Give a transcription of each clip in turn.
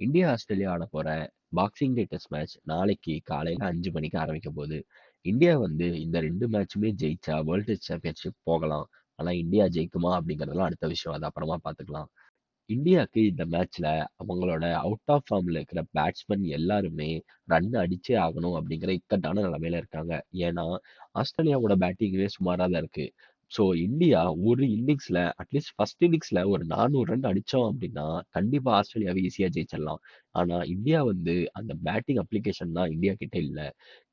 India, Australia ஆட போற boxing டே test match நாளைக்கு காலையில அஞ்சு மணிக்கு ஆரம்பிக்க போகுது. இந்தியா வந்து இந்த ரெண்டு மேட்சுமே ஜெயிச்சா வேர்ல்ட் டெஸ்ட் சாம்பியன்ஷிப் போகலாம். ஆனா இந்தியா ஜெயிக்குமா அப்படிங்கறதெல்லாம் அடுத்த விஷயம். அது அப்புறமா பாத்துக்கலாம் இந்தியாக்கு இந்த மேட்ச்ல அவங்களோட அவுட் ஆஃப் ஃபார்ம்ல இருக்கிற பேட்ஸ்மேன் எல்லாருமே ரன் அடிச்சே ஆகணும் அப்படிங்கிற இக்கட்டான நிலைமையில இருக்காங்க. ஏன்னா, ஆஸ்திரேலியாவோட பேட்டிங்கே சுமாராக தான் இருக்கு. ஸோ இந்தியா ஒரு இன்னிங்ஸ்ல அட்லீஸ்ட் ஃபர்ஸ்ட் இன்னிங்ஸ்ல ஒரு 400 ரன் அடிச்சோம் அப்படின்னா, கண்டிப்பா ஆஸ்திரேலியாவை ஈஸியா ஜெயிச்சிடலாம். ஆனா இந்தியா வந்து அந்த பேட்டிங் அப்ளிகேஷன் தான் இந்தியா கிட்ட இல்ல.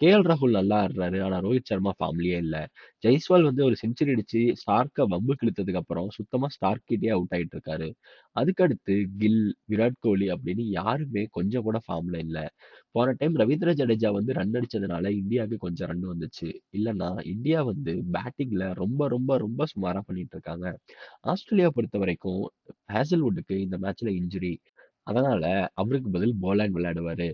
கே.எல். ராகுல் நல்லா ஆடுறாரு. ஆனா ரோஹித் சர்மா ஃபார்ம்லயே இல்ல. ஜெய்ஸ்வால் வந்து ஒரு செஞ்சுரி அடிச்சு ஸ்டார்க்க வம்பு கிழித்ததுக்கு அப்புறம் சுத்தமா ஸ்டார்க் கிட்டே அவுட் ஆயிட்டு இருக்காரு. அதுக்கடுத்து கில், விராட் கோலி அப்படின்னு யாருமே கொஞ்சம் கூட ஃபார்ம்ல இல்ல. போன டைம் ரவீந்திர ஜடேஜா வந்து ரன் அடிச்சதுனால இந்தியாவுக்கு கொஞ்சம் ரன் வந்துச்சு. இல்லன்னா இந்தியா வந்து பேட்டிங்ல ரொம்ப ரொம்ப ரொம்ப சுமாரா பண்ணிட்டு இருக்காங்க. பொறுத்த பொறுத்தவரைக்கும் ஹேசல்வுட்டுக்கு இந்த மேட்ச்ல இன்ஜுரி. அதனால அவருக்கு பதில் போலாண்ட் விளையாடுவாரு.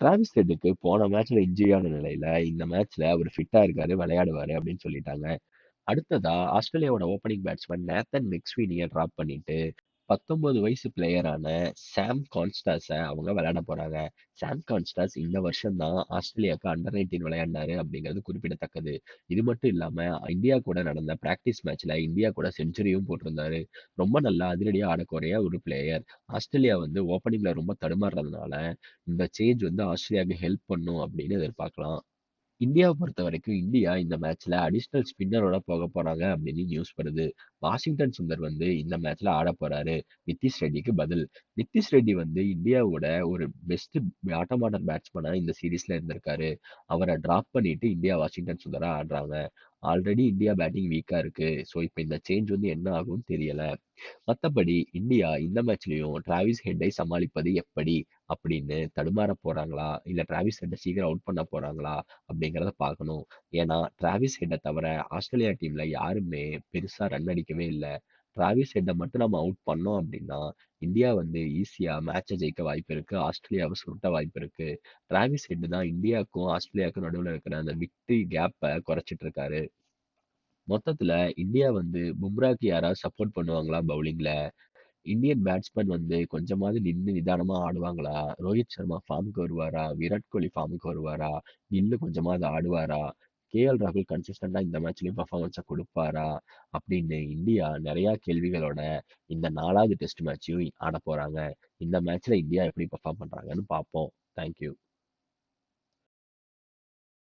டிராவிஸ் ஹெட்டுக்கு போன மேட்ச்ல இன்ஜுரியான நிலையில் நிலையில இந்த மேட்ச்ல அவர் ஃபிட்டா இருக்காரு, விளையாடுவாரு அப்படின்னு சொல்லிட்டாங்க. அடுத்ததா ஆஸ்திரேலியாவோட ஓப்பனிங் பேட்ஸ்மேன் நேத்தன் மெக்ஸ்வீனிய டிராப் பண்ணிட்டு 19 வயசு பிளேயரான சாம் கான்ஸ்டாஸை அவங்க விளையாட போறாங்க. சாம் கான்ஸ்டாஸ் இந்த வருஷம் தான் ஆஸ்திரேலியாவுக்கு அண்டர் நைன்டீன் விளையாண்டாரு அப்படிங்கிறது குறிப்பிடத்தக்கது. இது மட்டும் இல்லாம இந்தியா கூட நடந்த பிராக்டிஸ் மேட்ச்ல இந்தியா கூட செஞ்சுரியும் போட்டிருந்தாரு. ரொம்ப நல்லா அதிரடியா ஆடக்கூடிய ஒரு பிளேயர். ஆஸ்திரேலியா வந்து ஓப்பனிங்ல ரொம்ப தடுமாறுறதுனால இந்த சேஞ்ச் வந்து ஆஸ்திரேலியாவுக்கு ஹெல்ப் பண்ணும் அப்படின்னு எதிர்பார்க்கலாம். இந்தியாவ பொறுத்தவரைக்கும் இந்தியா இந்த மேட்ச்ல அடிஷனல் ஸ்பின்னரோட போகப் போறாங்க அப்படின்னு நியூஸ் வருது. வாஷிங்டன் சுந்தர் வந்து இந்த மேட்ச்ல ஆடப் போறாரு. நிதிஷ் ரெட்டிக்கு பதில். நிதிஷ் ரெட்டி வந்து இந்தியாவோட ஒரு பெஸ்ட் ஆட்டோமேட்டர் பேட்ஸ்மேனா இந்த சீரிஸ்ல இருந்திருக்காரு. அவர டிராப் பண்ணிட்டு இந்தியா வாஷிங்டன் சுந்தரா ஆடுறாங்க. ஆல்ரெடி இந்தியா பேட்டிங் வீக்கா இருக்கு. ஸோ இப்போ இந்த சேஞ்ச் வந்து என்ன ஆகும்னு தெரியல. மத்தபடி இந்தியா இந்த மேட்ச்லயும் டிராவிஸ் ஹெட்டை சமாளிப்பது எப்படி அப்படின்னு தடுமாற போறாங்களா? இல்ல டிராவிஸ் ஹெட்டை சீக்கிரம் அவுட் பண்ண போறாங்களா? அப்படிங்கிறத பார்க்கணும். ஏன்னா டிராவிஸ் ஹெட்டை தவிர ஆஸ்திரேலியா டீம்ல யாருமே பெருசா ரன் அடிக்கவே இல்லை டிராவிஸ் ஹெட்ட மட்டும் நம்ம அவுட் பண்ணோம் அப்படின்னா, இந்தியா வந்து ஈஸியா மேட்ச ஜெயிக்க வாய்ப்பு இருக்கு. ஆஸ்திரேலியாவை சுருட்ட வாய்ப்பு இருக்கு. டிராவிஸ் ஹெட் தான் இந்தியாவுக்கும், ஆஸ்திரேலியாவுக்கும் நடுவுல இருக்கிற அந்த விக்டரி கேப்ப குறைச்சிட்டு இருக்காரு. மொத்தத்துல இந்தியா வந்து பும்ராக்கு யாராவது சப்போர்ட் பண்ணுவாங்களா பவுலிங்ல? இந்தியன் பேட்ஸ்மேன் வந்து கொஞ்சமாவது நின்னு நிதானமா ஆடுவாங்களா? ரோஹித் சர்மா ஃபார்முக்கு வருவாரா? விராட் கோலி ஃபார்முக்கு வருவாரா? கில்லு கொஞ்சமாவது ஆடுவாரா? கே.எல். ராகுல் கன்சிஸ்டண்டாக இந்த மேட்ச்லேயும் பர்ஃபார்மன்ஸை கொடுப்பாரா அப்படின்னு இந்தியா நிறையா கேள்விகளோட இந்த நாலாவது டெஸ்ட் மேட்சையும் ஆடப் போறாங்க. இந்த மேட்ச்ல இந்தியா எப்படி பர்ஃபார்ம் பண்றாங்கன்னு பார்ப்போம். Thank you.